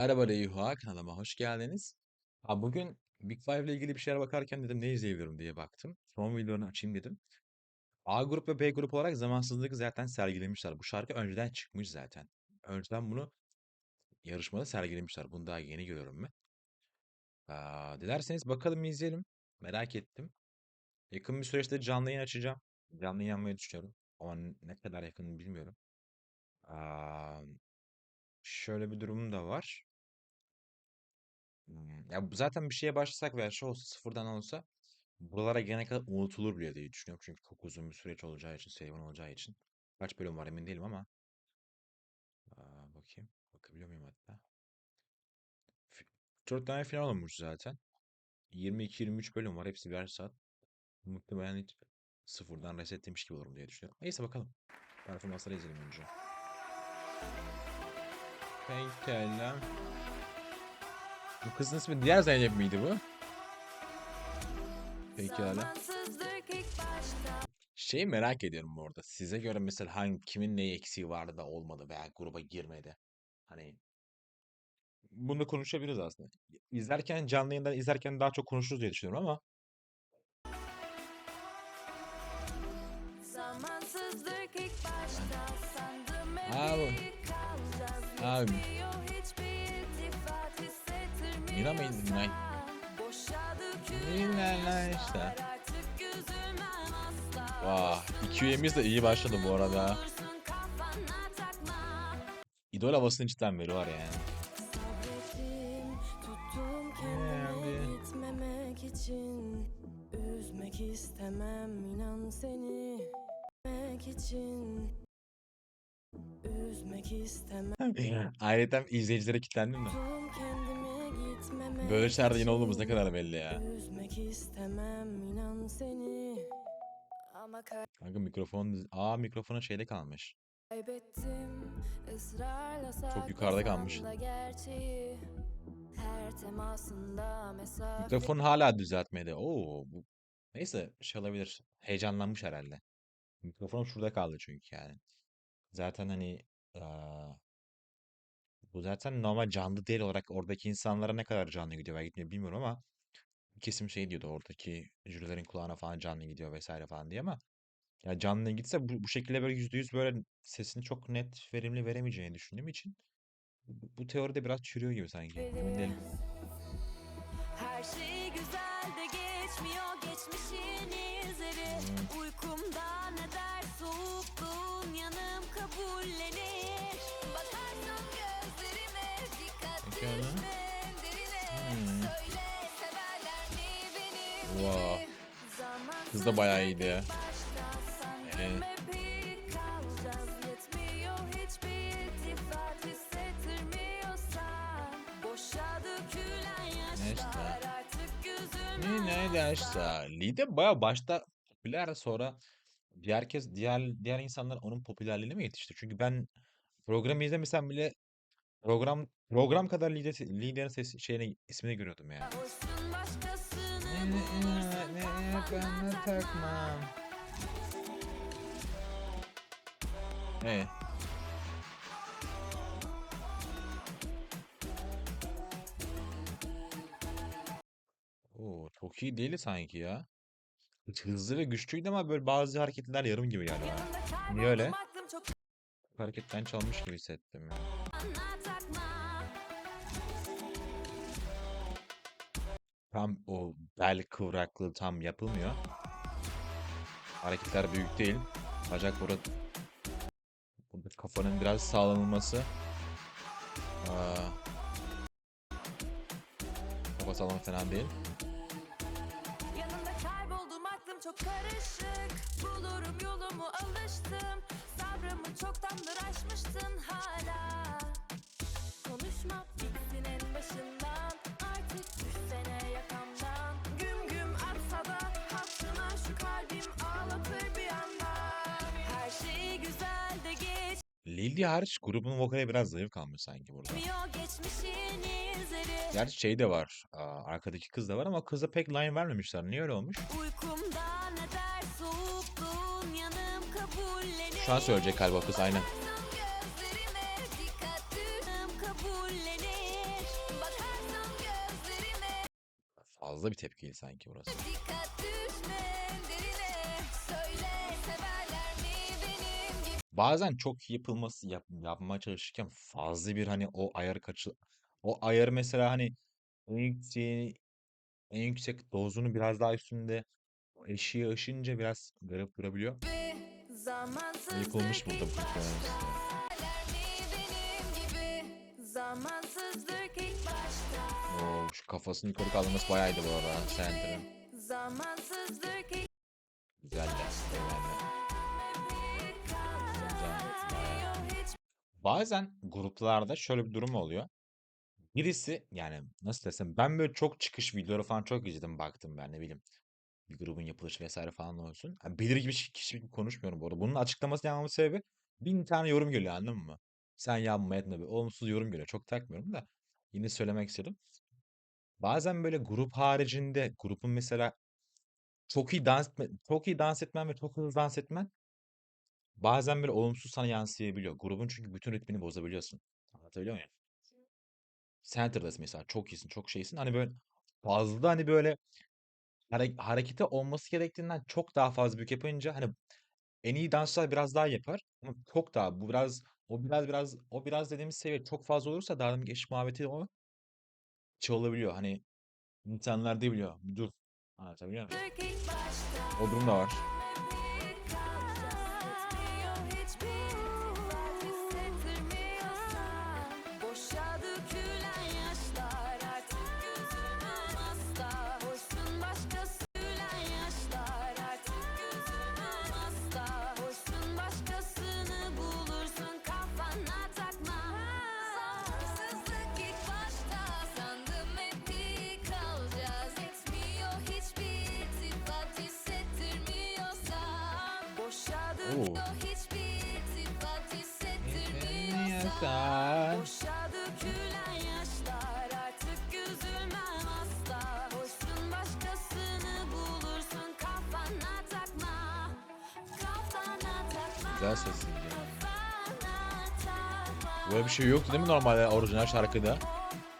Merhaba Reyha, kanalıma hoş geldiniz. Ha, bugün Big Five ile ilgili bir şeyler bakarken dedim ne izleyebilirim diye baktım. Son videolarını açayım dedim. A grup ve B grup olarak zamansızlık zaten sergilemişler. Bu şarkı önceden çıkmış zaten. Önceden bunu yarışmada sergilemişler. Bunu daha yeni görüyorum ben. Aa, dilerseniz bakalım izleyelim. Merak ettim. Yakın bir süreçte canlı yayın açacağım. Canlı yayın yapmayı düşünüyorum. Ama ne kadar yakın bilmiyorum. Aa, şöyle bir durumum da var. Ya zaten bir şeye başlasak veya şey olsa sıfırdan olsa buralara gelene kadar unutulur bile diye düşünüyorum. Çünkü çok uzun bir süreç olacağı için, serüven olacağı için. Kaç bölüm var emin değilim ama. Aa, bakayım. Bakabiliyor muyum hatta? Fi- 4 tane final olmuş zaten. 22-23 bölüm var. Hepsi birer saat. Muhtemelen hiç sıfırdan resetlemiş gibi olurum diye düşünüyorum. Neyse bakalım. Performansları izleyelim önce. Pekala. Bu kızın ismi diğer Zeynep miydi bu? Pekala. Şeyi merak ediyorum bu arada. Size göre mesela hangi kimin neyi eksiği vardı da olmadı veya gruba girmedi. Hani bunu konuşabiliriz aslında. İzlerken canlı yayından izlerken daha çok konuşuruz diye düşünüyorum ama Abi. Abi. Dökülen lan yaşlar işte. Vah, iki üyemiz de iyi başladı bu arada. İdol havasını cidden veriyor yani. Üzmek istemem inan seni için Üzmek istemem Ayrıca izleyicilere kilitlendim de. Böyle şeylerde yine olduğumuz ne kadar belli ya. Kanka mikrofon... Aa mikrofona şeyde kalmış. Çok yukarıda kalmış. Mikrofonu hala düzeltmedi. Oo, bu... Neyse şey olabilir. Heyecanlanmış herhalde. Mikrofonum şurada kaldı çünkü yani. Zaten hani aa, bu zaten normal canlı değil olarak oradaki insanlara ne kadar canlı gidiyor veya gitmiyor bilmiyorum ama kesim şey diyordu oradaki jürilerin kulağına falan canlı gidiyor vesaire falan diye ama ya canlı gitse bu, bu şekilde böyle yüzde yüz böyle sesini çok net verimli veremeyeceğini düşündüğüm için bu, bu teoride biraz çürüyor gibi sanki. Emin değilim. Kız da bayağı iyiydi ya. artık yüzüme Ne ne derse. Lide baya başta popüler sonra diğer herkes diğer diğer insanlar onun popülerliğine mi yetişti? Çünkü ben programı izlemesem bile program program kadar Lide, Lide'nin sesi şeyini ismini görüyordum yani. Ben takma takmam. Evet. Oo, çok iyi değil sanki ya. Hızlı ve güçlüydü ama böyle bazı hareketler yarım gibi geldi bana. Niye öyle? Hareketten çalmış gibi hissettim ya. Tam o bel kıvraklığı tam yapılmıyor. Hareketler büyük değil. Bacak burada, burada kafanın biraz sağlanılması. Aa, kafa sağlam fena değil. Yanımda kayboldum aklım çok karışık Bulurum yolumu alıştım Sabrımı çoktandır aşmıştın hala Konuşma Lil hariç grubun vokali biraz zayıf kalmış sanki burada. Gerçi şey de var. Arkadaki kız da var ama kıza pek line vermemişler. Niye öyle olmuş? Şu an söyleyecek galiba kız aynen. Fazla bir tepkiydi sanki burası. Bazen çok yapılması yap, yapmaya çalışırken fazla bir hani o ayarı kaçı o ayarı mesela hani en yükseği en yüksek dozunu biraz daha üstünde eşiği aşınca biraz garip durabiliyor. Yapılmış burada bu Oo, şu kafasını yukarı kaldırması bayağıydı bu arada Center'ın. Güzel de. Bazen gruplarda şöyle bir durum oluyor. Birisi yani nasıl desem ben böyle çok çıkış videoları falan çok izledim baktım ben ne bileyim. Bir grubun yapılışı vesaire falan olsun. Ha, belirli bir kişi gibi konuşmuyorum bu arada. Bunun açıklaması yapmamın sebebi bin tane yorum geliyor anladın mı? Sen yapma etme bir olumsuz yorum geliyor. Çok takmıyorum da yine söylemek istedim. Bazen böyle grup haricinde grubun mesela çok iyi dans etme, çok iyi dans etmen ve çok hızlı dans etmen bazen böyle olumsuz sana yansıyabiliyor. Grubun çünkü bütün ritmini bozabiliyorsun. Anlatabiliyor muyum? Center'dasın mesela çok iyisin, çok şeysin. Hani böyle fazla hani böyle hare- harekete olması gerektiğinden çok daha fazla büyük yapınca hani en iyi dansçılar biraz daha yapar. Ama çok daha bu biraz o biraz biraz o biraz dediğimiz seviye çok fazla olursa daha demin eş muhabbeti o şey olabiliyor. Hani insanlar da biliyor. Bir dur. Anlatabiliyor muyum? O durum da var. Boşa dökülen yaşlar artık üzülmem asla Hoşsun başkasını bulursun kafana takma Kafana takma Güzel. Kafana takma Böyle bir şey yoktu değil mi normalde orijinal şarkıda?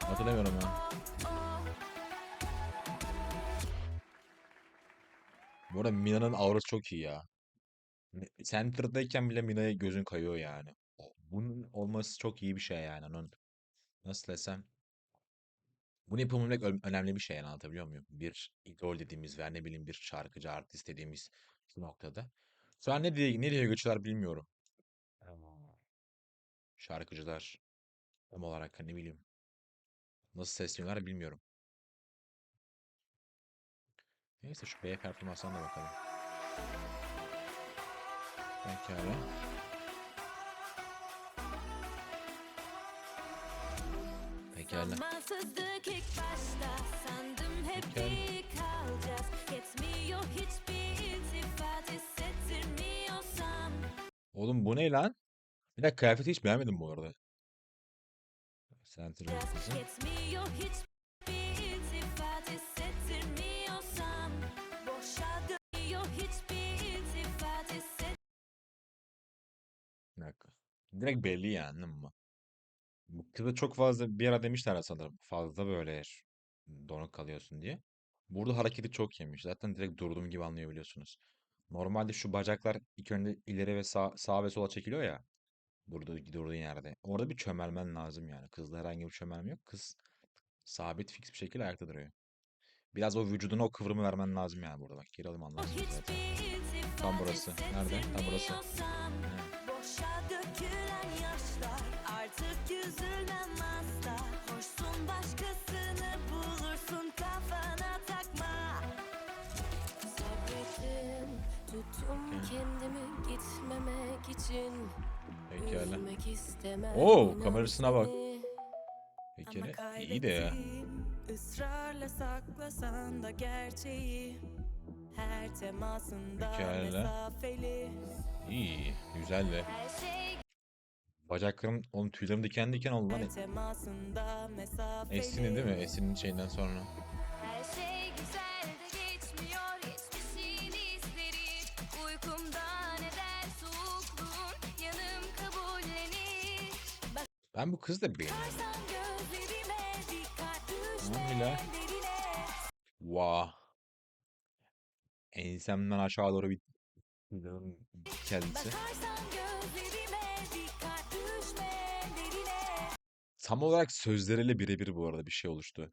Hatırlamıyorum ben. Bu arada Mina'nın aurası çok iyi ya. Mi- Center'dayken bile Mina'ya gözün kayıyor yani. O- Bunun olması çok iyi bir şey yani. Onun nasıl desem. Bunu yapabilmek ö- önemli bir şey yani anlatabiliyor muyum? Bir idol dediğimiz veya ne bileyim bir şarkıcı, artist dediğimiz şu noktada. Şu an ne diye, nereye geçiyorlar bilmiyorum. Şarkıcılar tam olarak hani ne bileyim nasıl sesleniyorlar bilmiyorum. Neyse şu B performansına da bakalım. Pekala. Pekala. Zamansızlık ilk başta sandım hep iyi kalacağız Yetmiyor hiçbir iltifat hissettirmiyorsan Oğlum bu ne lan? Bir dakika kıyafeti hiç beğenmedim bu arada. Center. Yetmiyor hiçbir iltifat hissettirmiyorsan Boşa dönüyor hiçbir Direkt belli yani anladın mı? Bu kıza çok fazla bir ara demişler sanırım. Fazla böyle donuk kalıyorsun diye. Burada hareketi çok yemiş. Zaten direkt durduğum gibi anlayabiliyorsunuz. Normalde şu bacaklar ilk önce ileri ve sağ, sağa ve sola çekiliyor ya. Durduğu, durduğun yerde. Orada bir çömelmen lazım yani. Kızda herhangi bir çömelme yok. Kız sabit fix bir şekilde ayakta duruyor. Biraz o vücuduna o kıvrımı vermen lazım yani burada. Bak geri alayım anlarsınız zaten. Tam burası. Nerede? Tam burası. Evet. Boşa dökülen yaşlar artık üzülmem asla Hoşsun başkasını bulursun kafana takma Sabrettim tuttum Okey. kendimi gitmemek için Pekala. Üzmek istemem Oo, kamerasına bak. Pekala. İyi de ya. Israrla saklasan da gerçeği Her temasında Pekala. mesafeli İyi. Güzel de. Her şey Bacaklarım, onun tüylerim diken diken oldu lan. Esin'in değil mi? Esin'in şeyinden sonra. Her şey güzel de geçmiyor geçmişin izleri Uykumda ne der soğukluğun yanım kabullenir Ben bu kızı da beğeniyorum. Bakarsan gözlerime dikkat Vah. Ensemden aşağı doğru bir kendisi. Bakarsan Tam olarak sözleriyle birebir bu arada bir şey oluştu.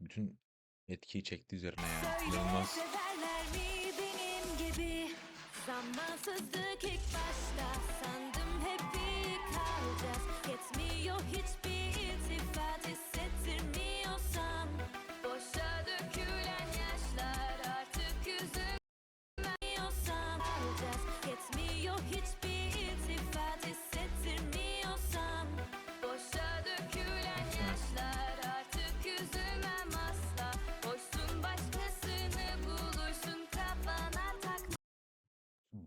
Bütün etkiyi çekti üzerine ya. İnanılmaz. severler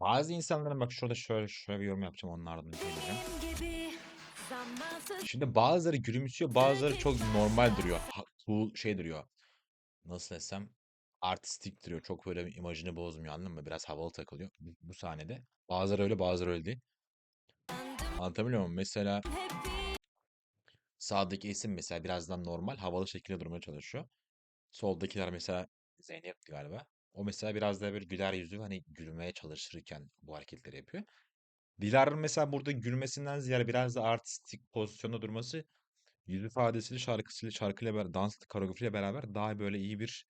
Bazı insanların bak şurada şöyle şöyle bir yorum yapacağım onlardan söyleyeceğim. Şimdi bazıları gülümsüyor, bazıları çok normal duruyor. Ha- Cool şey duruyor. Nasıl desem artistik duruyor. Çok böyle bir imajını bozmuyor anladın mı? Biraz havalı takılıyor bu, bu sahnede. Bazıları öyle, bazıları öyle değil. Anlatabiliyor muyum? Mesela sağdaki isim mesela birazdan normal, havalı şekilde durmaya çalışıyor. Soldakiler mesela Zeynep galiba. O mesela biraz daha böyle güler yüzlü hani gülmeye çalışırken bu hareketleri yapıyor. Dilara'nın mesela burada gülmesinden ziyade biraz da artistik pozisyonda durması yüz ifadesiyle şarkısıyla şarkıyla beraber dans koreografiyle beraber daha böyle iyi bir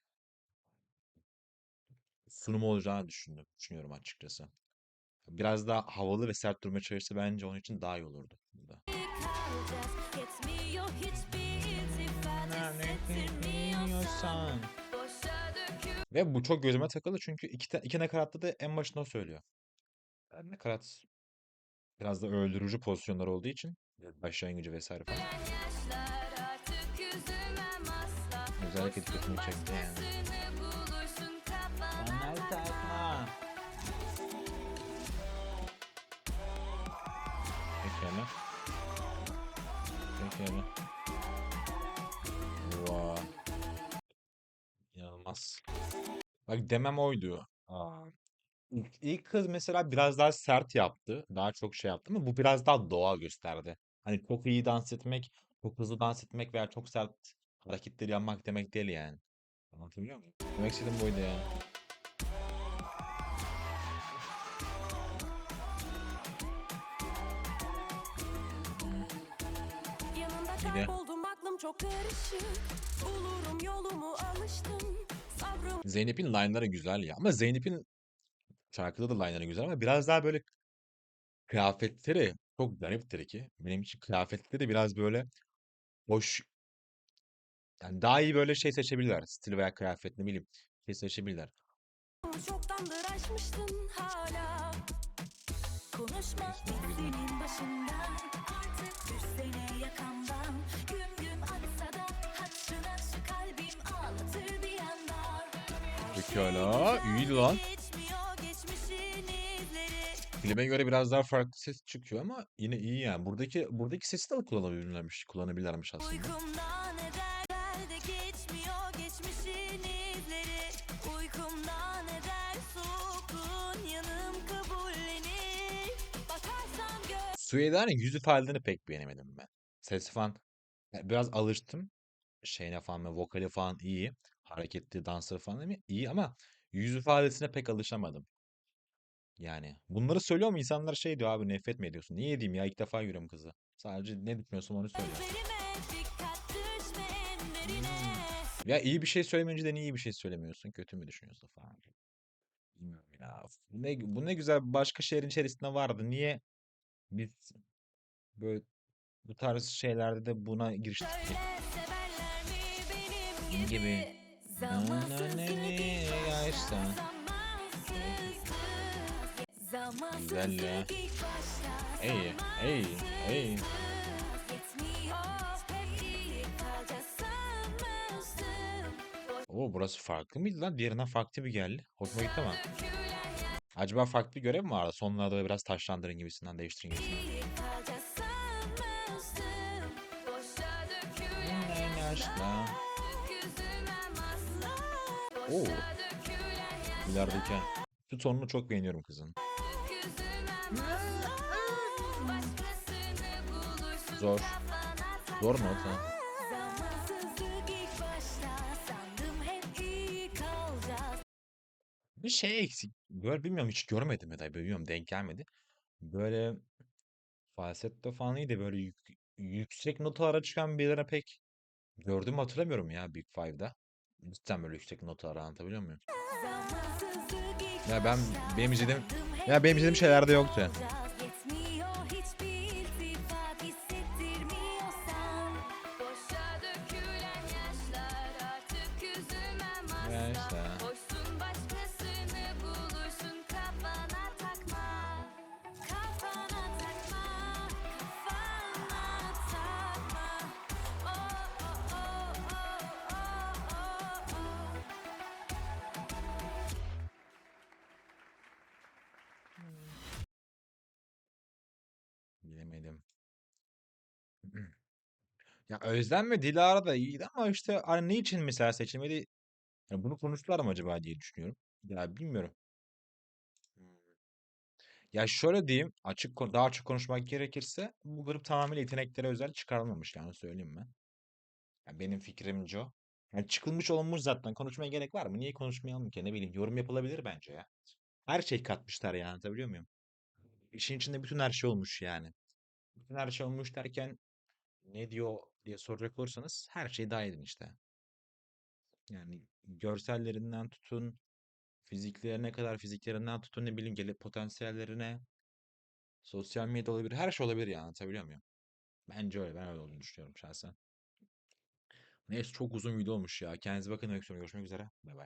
sunum olacağını düşündüm, düşünüyorum açıkçası. Biraz daha havalı ve sert durmaya çalışsa bence onun için daha iyi olurdu burada. Yetmiyor hiçbir iltifat Hissettirmiyorsan Ve bu çok gözüme takıldı çünkü iki, iki nakaratta da en başında o söylüyor. Yani nakarat biraz da öldürücü pozisyonlar olduğu için başlangıcı vesaire falan. Özellikle dikkatimi çekti yani. Pekala. Pekala. Bak demem oydu. Aa. İlk, ilk kız mesela biraz daha sert yaptı. Daha çok şey yaptı ama bu biraz daha doğal gösterdi. Hani çok iyi dans etmek, çok hızlı dans etmek veya çok sert hareketleri yapmak demek değil yani. Anlatabiliyor muyum? Demek istediğim buydu yani. Yanında de- kayboldum aklım çok karışık Bulurum yolumu alıştım Zeynep'in line'ları güzel ya. Ama Zeynep'in şarkıda da line'ları güzel ama biraz daha böyle kıyafetleri çok gariptir ki. Benim için kıyafetleri biraz böyle hoş yani daha iyi böyle şey seçebilirler. Stil veya kıyafet ne bileyim şey seçebilirler. çoktandır aşmıştın hala Konuşma senin başından Artık düşsene yakamdan Gün gün atsa da Hatırına şu kalbim ağlatır bir anda Pekala, iyiydi lan. Filme göre biraz daha farklı ses çıkıyor ama yine iyi yani. Buradaki buradaki sesi de kullanabilirlermiş, kullanabilirlermiş aslında. Uykumdan Süheyda'nın yüz ifadelerini pek beğenemedim ben. Sesi falan ya biraz alıştım. Şeyine falan ve vokali falan iyi. Hareketli, dansları falan iyi iyi ama yüz ifadesine pek alışamadım. Yani bunları söylüyor mu insanlar şey diyor abi nefret mi ediyorsun? Niye edeyim ya ilk defa görüyorum kızı. Sadece ne düşünüyorsam onu düşme enlerine Ya iyi bir şey söylemeyince de niye iyi bir şey söylemiyorsun? Kötü mü düşünüyorsun falan. Bilmiyorum ya. Bu ne, bu ne güzel başka şehrin içerisinde vardı. Niye biz böyle bu tarz şeylerde de buna giriştik Gibi. gibi ilk yaşta. başta Zamansızlık Güzel ya. Ey, ey, ey. Oo burası farklı mıydı lan? Diğerinden farklı bir geldi. Hoşuma gitti ama. Acaba farklı bir görev mi vardı? Sonlarda da biraz taşlandırın gibisinden değiştirin gibisinden. Oo. İlerideki. Şu tonunu çok beğeniyorum kızın. Zor. Zor mu o şey eksik. Böyle bilmiyorum hiç görmedim ya da bilmiyorum denk gelmedi. Böyle falsetto falan iyi de böyle yük- yüksek notalara çıkan birilerine pek gördüğümü hatırlamıyorum ya Big Five'da. Cidden böyle yüksek notalar anlatabiliyor muyum? Ya ben benim izlediğim ya benim izlediğim şeylerde yoktu. Bilemedim. Ya Özlem ve Dilara da iyiydi ama işte hani ne için mesela seçilmedi? Yani bunu konuştular mı acaba diye düşünüyorum. Ya bilmiyorum. Ya şöyle diyeyim, açık kon- daha açık konuşmak gerekirse bu grup tamamıyla yeteneklere özel çıkarılmamış yani söyleyeyim ben. Ya benim fikrimce o. Yani çıkılmış olunmuş zaten. Konuşmaya gerek var mı? Niye konuşmayalım ki? Ne bileyim yorum yapılabilir bence ya. Her şey katmışlar yani anlatabiliyor muyum? İşin içinde bütün her şey olmuş yani. Bütün her şey olmuş derken ne diyor diye soracak olursanız her şey dahil işte. Yani görsellerinden tutun, fiziklerine kadar fiziklerinden tutun ne bileyim gelip potansiyellerine, sosyal medya olabilir, her şey olabilir yani anlatabiliyor muyum? Bence öyle, ben öyle olduğunu düşünüyorum şahsen. Neyse çok uzun video olmuş ya. Kendinize bakın. Görüşmek üzere. Bay bay.